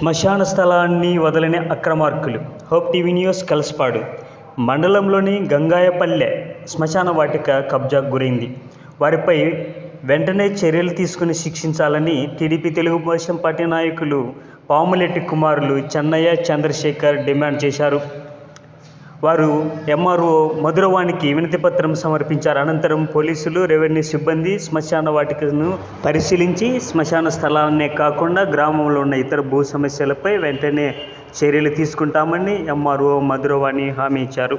శ్మశాన స్థలాన్ని వదలని అక్రమార్కులు. Hope TV news Kalasapadu. మండలంలోని గంగాయపల్లె శ్మశాన వాటిక కబ్జాకు గురైంది. వారిపై వెంటనే చర్యలు తీసుకుని శిక్షించాలని టీడీపీ తెలుగుదేశం పార్టీ నాయకులు పాములెట్టి కుమారులు చెన్నయ్య చంద్రశేఖర్ డిమాండ్ చేశారు. వారు ఎంఆర్ఓ మధురవాణికి వినతిపత్రం సమర్పించారు. అనంతరం పోలీసులు రెవెన్యూ సిబ్బంది శ్మశాన వాటికను పరిశీలించి శ్మశాన స్థలాన్నే కాకుండా గ్రామంలో ఉన్న ఇతర భూ సమస్యలపై వెంటనే చర్యలు తీసుకుంటామని ఎంఆర్ఓ మధురవాణి హామీ ఇచ్చారు.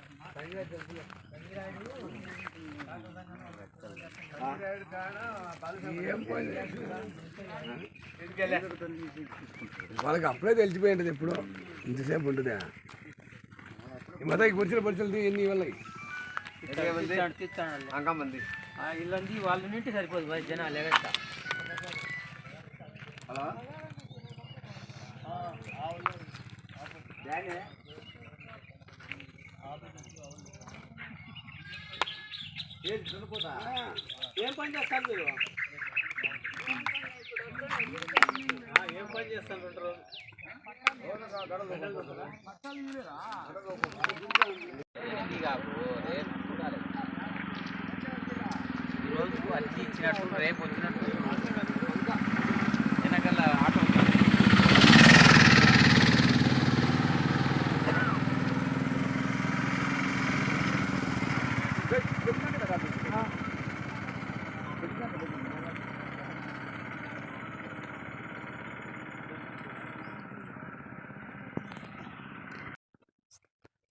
వాళ్ళకి అప్పుడే తెలిసిపోయింది ఎప్పుడు ఇంతసేపు ఉంటుందా ఈ మొత్తం ఈ కుర్చీల పరిస్థితులు ఎన్ని వాళ్ళకి మంది ఇల్లంది వాళ్ళు నింటి సరిపోదు మరి జనాలు ఎగస్తా ఏం పని చేస్తారు మీరు? ఏం పని చేస్తారు ఉంటారు ఈరోజు అచ్చి ఇచ్చినట్టు రేపు వచ్చినట్టు.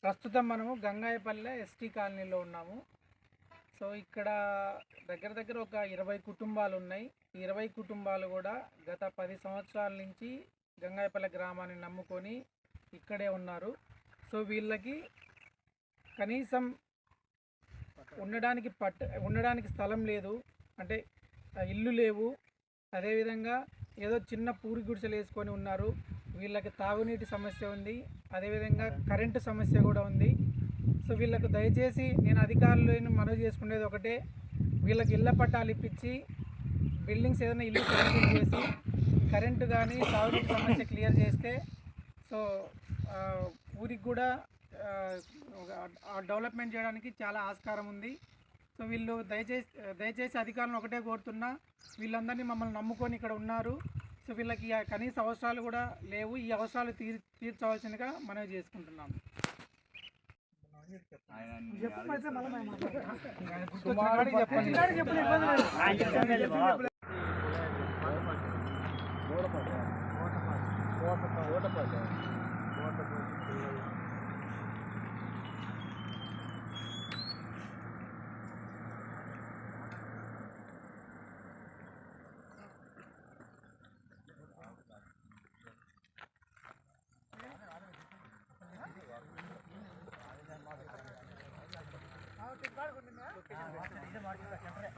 ప్రస్తుతం మనము గంగాయపల్లె ఎస్టీ కాలనీలో ఉన్నాము. సో ఇక్కడ దగ్గర దగ్గర ఒక ఇరవై కుటుంబాలు ఉన్నాయి. ఇరవై కుటుంబాలు కూడా గత పది సంవత్సరాల నుంచి గంగాయపల్లె గ్రామాన్ని నమ్ముకొని ఇక్కడే ఉన్నారు. సో వీళ్ళకి కనీసం ఉండడానికి పట్ట ఉండడానికి స్థలం లేదు. అంటే ఇల్లు లేవు. అదేవిధంగా ఏదో చిన్న పూరి గుడిసెలు వేసుకొని ఉన్నారు. వీళ్ళకి తాగునీటి సమస్య ఉంది అదేవిధంగా కరెంటు సమస్య కూడా ఉంది. సో వీళ్ళకు దయచేసి నేను అధికారులను మనవి చేసుకునేది ఒకటే వీళ్ళకి ఇళ్ళ పట్టాలు ఇప్పించి బిల్డింగ్స్ ఏదైనా ఇల్లు సెలెక్ట్ చేసి కరెంటు కానీ తాగునీటి సమస్య క్లియర్ చేస్తే సో ఊరికి కూడా డెవలప్మెంట్ చేయడానికి చాలా ఆస్కారం ఉంది. సో వీళ్ళు దయచేసి దయచేసి అధికారులను ఒకటే కోరుతున్నా వీళ్ళందరినీ మమ్మల్ని నమ్ముకొని ఇక్కడ ఉన్నారు. సో వీళ్ళకి కనీస అవసరాలు కూడా లేవు. ఈ అవసరాలు తీర్ తీర్చవలసిందిగా మనవి చేసుకుంటున్నాము.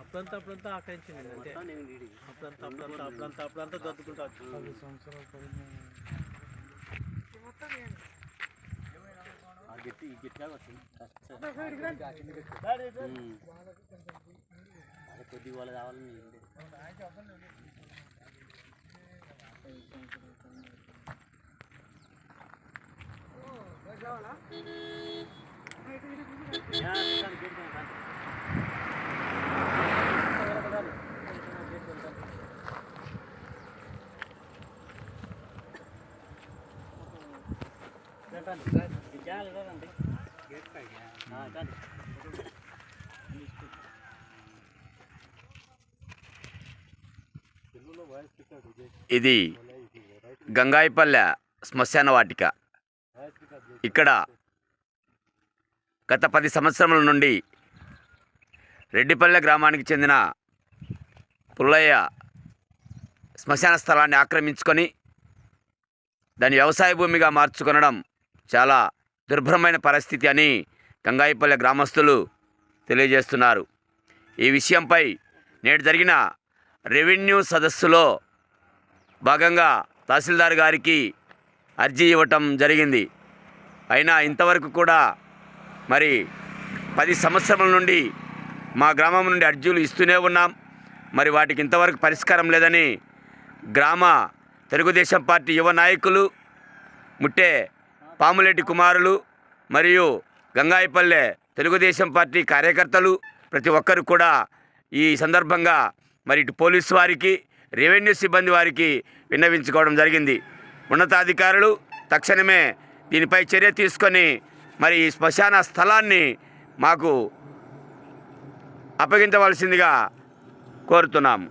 అప్పుడంతా అప్పుడంతా ఆక్రమించింది అంతే. అప్పుడంతా అప్పుడంతా అప్పుడంతా అప్పుడంతా దొద్దుకుంటా కొద్దిగా వాళ్ళు కావాలని ఇది గంగాయిపల్లె శ్మశాన వాటిక. ఇక్కడ గత పది సంవత్సరముల నుండి రెడ్డిపల్లె గ్రామానికి చెందిన పుల్లయ్య శ్మశాన స్థలాన్ని ఆక్రమించుకొని దాన్ని వ్యవసాయ భూమిగా మార్చుకొనడం చాలా దుర్భరమైన పరిస్థితి అని గంగాయిపల్లె గ్రామస్తులు తెలియజేస్తున్నారు. ఈ విషయంపై నేడు జరిగిన రెవెన్యూ సదస్సులో భాగంగా తహసీల్దార్ గారికి అర్జీ ఇవ్వటం జరిగింది. అయినా ఇంతవరకు కూడా మరి పది సంవత్సరాల నుండి మా గ్రామం నుండి అర్జీలు ఇస్తూనే ఉన్నాం. మరి వాటికి ఇంతవరకు పరిష్కారం లేదని గ్రామ తెలుగుదేశం పార్టీ యువ నాయకులు ముట్టే పాములెడ్డి కుమారులు మరియు గంగాయిపల్లె తెలుగుదేశం పార్టీ కార్యకర్తలు ప్రతి ఒక్కరు కూడా ఈ సందర్భంగా మరి ఇటు పోలీసు వారికి రెవెన్యూ సిబ్బంది వారికి విన్నవించుకోవడం జరిగింది. ఉన్నతాధికారులు తక్షణమే దీనిపై చర్య తీసుకొని మరి ఈ శ్మశాన స్థలాన్ని మాకు అప్పగించవలసిందిగా కోరుతున్నాము.